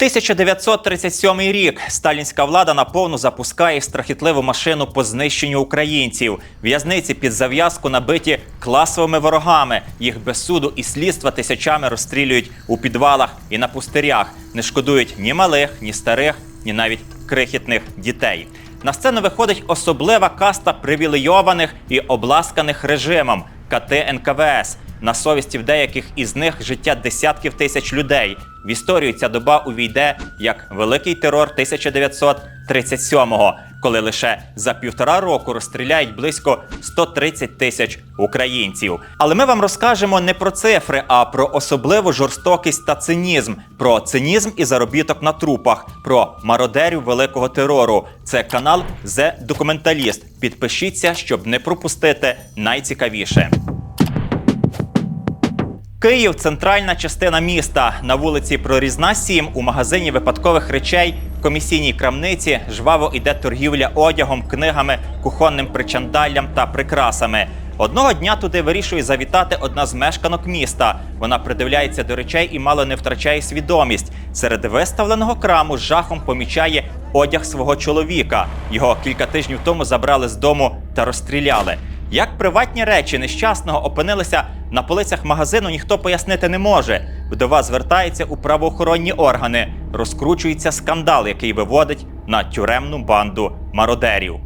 1937 рік сталінська влада наповну запускає страхітливу машину по знищенню українців. В'язниці під зав'язку набиті класовими ворогами. Їх без суду і слідства тисячами розстрілюють у підвалах і на пустирях. Не шкодують ні малих, ні старих, ні навіть крихітних дітей. На сцену виходить особлива каста привілейованих і обласканих режимом КТ НКВС. На совісті в деяких із них життя десятків тисяч людей. В історію ця доба увійде як великий терор 1937-го, коли лише за півтора року розстріляють близько 130 тисяч українців. Але ми вам розкажемо не про цифри, а про особливу жорстокість та цинізм, про цинізм і заробіток на трупах, про мародерів великого терору. Це канал The Документаліст. Підпишіться, щоб не пропустити найцікавіше. Київ центральна частина міста. На вулиці Прорізна 7 у магазині випадкових речей комісійній крамниці жваво йде торгівля одягом, книгами, кухонним причандаллям та прикрасами. Одного дня туди вирішує завітати одна з мешканок міста. Вона придивляється до речей і мало не втрачає свідомість. Серед виставленого краму з жахом помічає одяг свого чоловіка. Його кілька тижнів тому забрали з дому та розстріляли. Як приватні речі нещасного опинилися на полицях магазину, ніхто пояснити не може. Вдова звертається у правоохоронні органи. Розкручується скандал, який виводить на тюремну банду мародерів.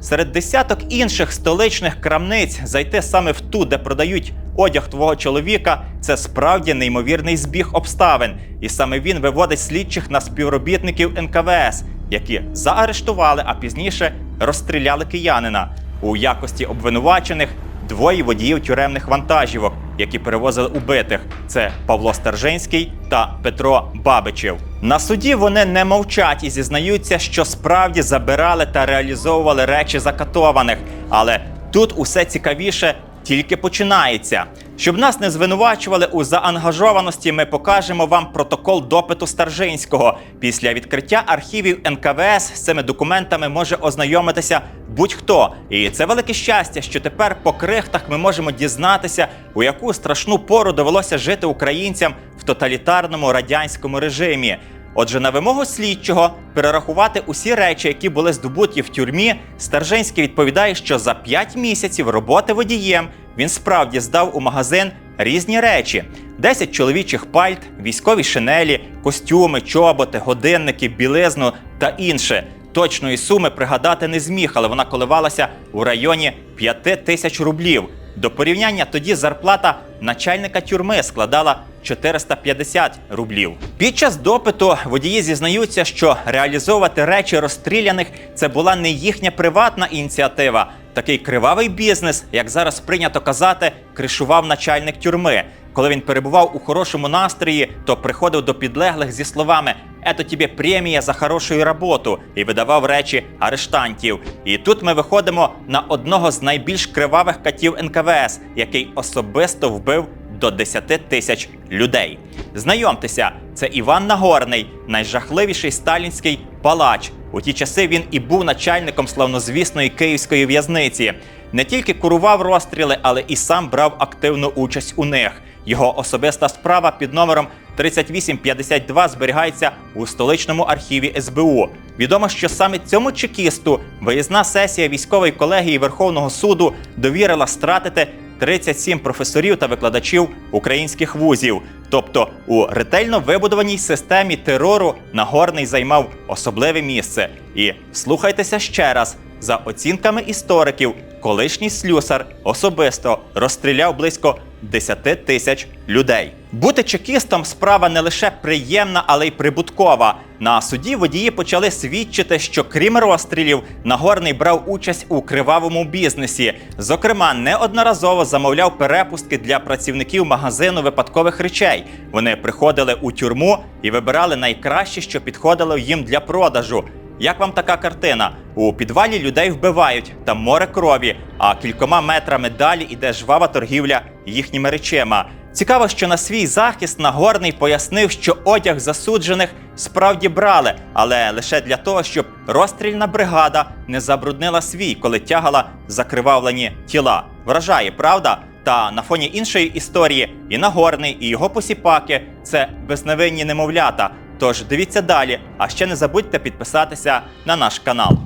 Серед десяток інших столичних крамниць зайти саме в ту, де продають одяг твого чоловіка, це справді неймовірний збіг обставин. І саме він виводить слідчих на співробітників НКВС, які заарештували, а пізніше розстріляли киянина. У якості обвинувачених двоє водіїв тюремних вантажівок, які перевозили убитих. Це Павло Стержинський та Петро Бабичев. На суді вони не мовчать і зізнаються, що справді забирали та реалізовували речі закатованих. Але тут усе цікавіше тільки починається. Щоб нас не звинувачували у заангажованості, ми покажемо вам протокол допиту Старжинського. Після відкриття архівів НКВС з цими документами може ознайомитися будь-хто. І це велике щастя, що тепер по крихтах ми можемо дізнатися, у яку страшну пору довелося жити українцям в тоталітарному радянському режимі. Отже, на вимогу слідчого перерахувати усі речі, які були здобуті в тюрмі, Старжинський відповідає, що за 5 місяців роботи водієм він справді здав у магазин різні речі: 10 чоловічих пальт, військові шинелі, костюми, чоботи, годинники, білизну та інше. Точної суми пригадати не зміг, але вона коливалася у районі 5 тисяч рублів. До порівняння тоді зарплата начальника тюрми складала 450 рублів. Під час допиту водії зізнаються, що реалізовувати речі розстріляних це була не їхня приватна ініціатива. Такий кривавий бізнес, як зараз прийнято казати, кришував начальник тюрми. Коли він перебував у хорошому настрої, то приходив до підлеглих зі словами «Ето тобі премія за хорошу роботу» і видавав речі арештантів. І тут ми виходимо на одного з найбільш кривавих катів НКВС, який особисто вбив до 10 тисяч людей. Знайомтеся, це Іван Нагорний, найжахливіший сталінський палач. У ті часи він і був начальником славнозвісної київської в'язниці. Не тільки курував розстріли, але і сам брав активну участь у них. Його особиста справа під номером 3852 зберігається у столичному архіві СБУ. Відомо, що саме цьому чекісту виїзна сесія військової колегії Верховного суду довірила стратити 37 професорів та викладачів українських вузів. Тобто у ретельно вибудованій системі терору Нагорний займав особливе місце. І слухайтеся ще раз. За оцінками істориків, колишній слюсар особисто розстріляв близько 10 тисяч людей. Бути чекістом справа не лише приємна, але й прибуткова. На суді водії почали свідчити, що крім розстрілів, Нагорний брав участь у кривавому бізнесі. Зокрема, неодноразово замовляв перепустки для працівників магазину випадкових речей. Вони приходили у тюрму і вибирали найкраще, що підходило їм для продажу. Як вам така картина? У підвалі людей вбивають, там море крові, а кількома метрами далі іде жвава торгівля їхніми речима. Цікаво, що на свій захист Нагорний пояснив, що одяг засуджених справді брали, але лише для того, щоб розстрільна бригада не забруднила свій, коли тягала закривавлені тіла. Вражає, правда? Та на фоні іншої історії і Нагорний, і його посіпаки це безневинні немовлята. Тож дивіться далі, а ще не забудьте підписатися на наш канал.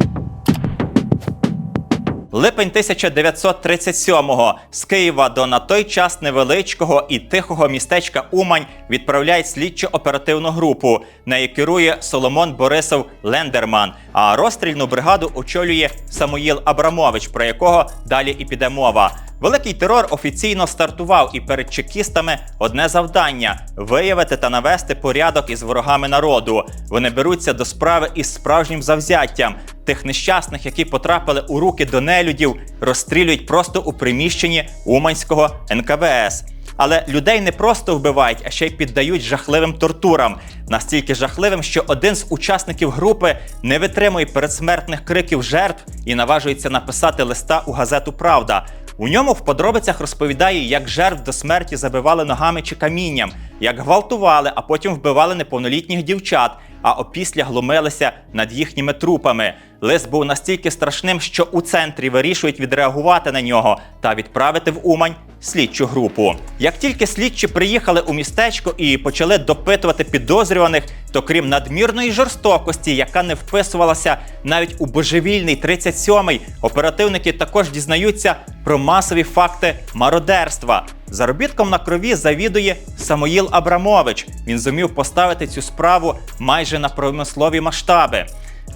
Липень 1937-го з Києва до на той час невеличкого і тихого містечка Умань відправляють слідчо-оперативну групу. Нею керує Соломон Борисов Лендерман. А розстрільну бригаду очолює Самуїл Абрамович, про якого далі і піде мова. Великий терор офіційно стартував, і перед чекістами одне завдання виявити та навести порядок із ворогами народу. Вони беруться до справи із справжнім завзяттям. Тих нещасних, які потрапили у руки до нелюдів, розстрілюють просто у приміщенні Уманського НКВС. Але людей не просто вбивають, а ще й піддають жахливим тортурам. Настільки жахливим, що один з учасників групи не витримує передсмертних криків жертв і наважується написати листа у газету Правда. У ньому в подробицях розповідає, як жертв до смерті забивали ногами чи камінням, як гвалтували, а потім вбивали неповнолітніх дівчат, а опісля глумилися над їхніми трупами. Лист був настільки страшним, що у центрі вирішують відреагувати на нього та відправити в Умань слідчу групу. Як тільки слідчі приїхали у містечко і почали допитувати підозрюваних, то крім надмірної жорстокості, яка не вписувалася навіть у божевільний 37-й, оперативники також дізнаються про масові факти мародерства. Заробітком на крові завідує Самоїл Абрамович. Він зумів поставити цю справу майже на промислові масштаби.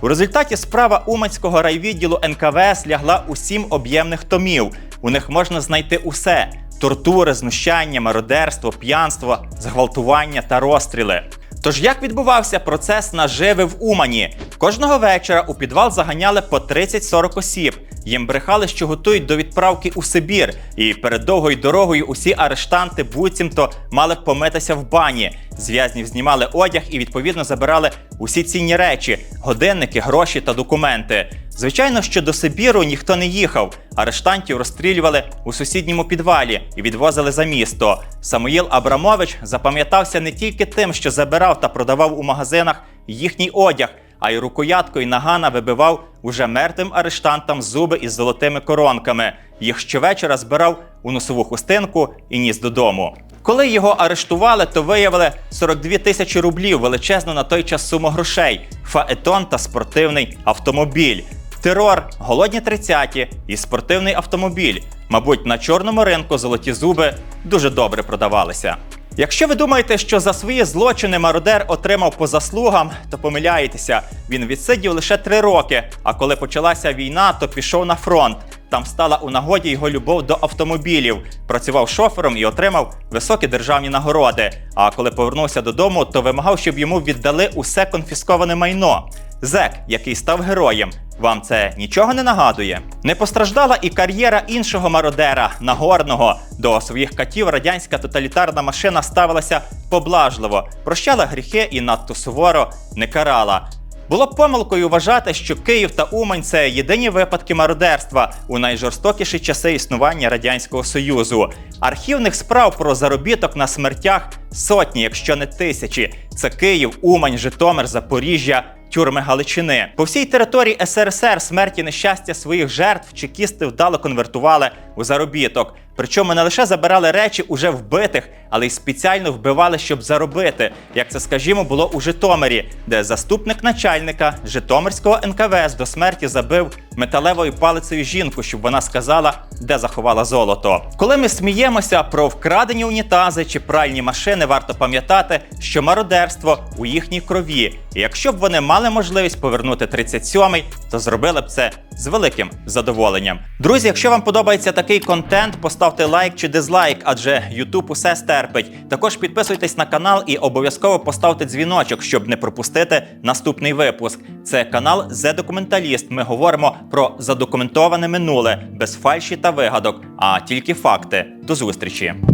У результаті справа Уманського райвідділу НКВС лягла у сім об'ємних томів. У них можна знайти усе: тортури, знущання, мародерство, п'янство, зґвалтування та розстріли. Тож як відбувався процес наживи в Умані? Кожного вечора у підвал заганяли по 30-40 осіб. Їм брехали, що готують до відправки у Сибір, і перед довгою дорогою усі арештанти буцімто мали б помитися в бані. З в'язнів знімали одяг і відповідно забирали усі цінні речі: годинники, гроші та документи. Звичайно, що до Сибіру ніхто не їхав. Арештантів розстрілювали у сусідньому підвалі і відвозили за місто. Самуїл Абрамович запам'ятався не тільки тим, що забирав та продавав у магазинах їхній одяг, а й рукояткою нагана вибивав уже мертвим арештантам зуби із золотими коронками. Їх щовечора збирав у носову хустинку і ніс додому. Коли його арештували, то виявили 42 тисячі рублів величезну на той час суму грошей, фаетон та спортивний автомобіль. Терор, голодні 30-ті і спортивний автомобіль. Мабуть, на чорному ринку золоті зуби дуже добре продавалися. Якщо ви думаєте, що за свої злочини мародер отримав по заслугам, то помиляєтеся. Він відсидів лише три роки. А коли почалася війна, то пішов на фронт. Там стала у нагоді його любов до автомобілів. Працював шофером і отримав високі державні нагороди. А коли повернувся додому, то вимагав, щоб йому віддали усе конфісковане майно. Зек, який став героєм. Вам це нічого не нагадує? Не постраждала і кар'єра іншого мародера Нагорного. До своїх катів радянська тоталітарна машина ставилася поблажливо, прощала гріхи і надто суворо не карала. Було б помилкою вважати, що Київ та Умань це єдині випадки мародерства у найжорстокіші часи існування радянського союзу. Архівних справ про заробіток на смертях сотні, якщо не тисячі. Це Київ, Умань, Житомир, Запоріжжя. Тюрми Галичини по всій території СРСР смерті нещастя своїх жертв чекісти вдало конвертували у заробіток. Причому не лише забирали речі уже вбитих, але й спеціально вбивали, щоб заробити. Як це, скажімо, було у Житомирі, де заступник начальника Житомирського НКВС до смерті забив металевою палицею жінку, щоб вона сказала, де заховала золото. Коли ми сміємося про вкрадені унітази чи пральні машини, варто пам'ятати, що мародерство у їхній крові. І якщо б вони мали можливість повернути 37-й, то зробили б це з великим задоволенням. Друзі, якщо вам подобається такий контент, поставте лайк чи дизлайк, адже YouTube усе стерпить. Також підписуйтесь на канал і обов'язково поставте дзвіночок, щоб не пропустити наступний випуск. Це канал The Документаліст. Ми говоримо про задокументоване минуле без фальші та вигадок, а тільки факти. До зустрічі!